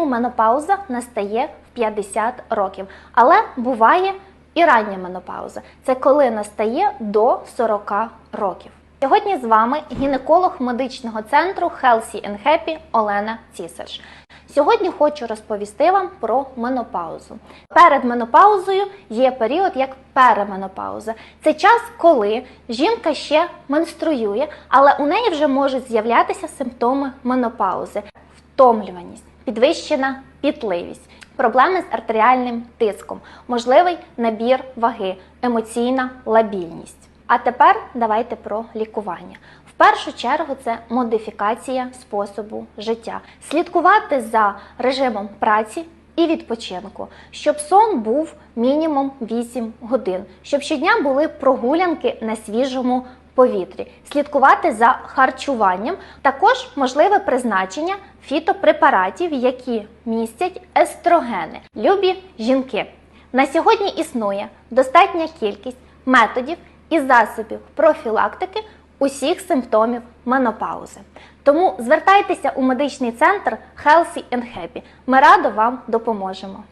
середньому менопауза настає в 50 років, але буває і рання менопауза. Це коли настає до 40 років. Сьогодні з вами гінеколог медичного центру Healthy and Happy Олена Цісарш. Сьогодні хочу розповісти вам про менопаузу. Перед менопаузою є період як переменопауза. Це час, коли жінка ще менструює, але у неї вже можуть з'являтися симптоми менопаузи: втомлюваність, підвищена пітливість, проблеми з артеріальним тиском, можливий набір ваги, емоційна лабільність. А тепер давайте про лікування. В першу чергу це модифікація способу життя, слідкувати за режимом праці і відпочинку, щоб сон був мінімум 8 годин, щоб щодня були прогулянки на свіжому повітрі, слідкувати за харчуванням, також можливе призначення фітопрепаратів, які містять естрогени. Любі жінки. На сьогодні існує достатня кількість методів і засобів профілактики усіх симптомів менопаузи. Тому звертайтеся у медичний центр Healthy and Happy. Ми радо вам допоможемо.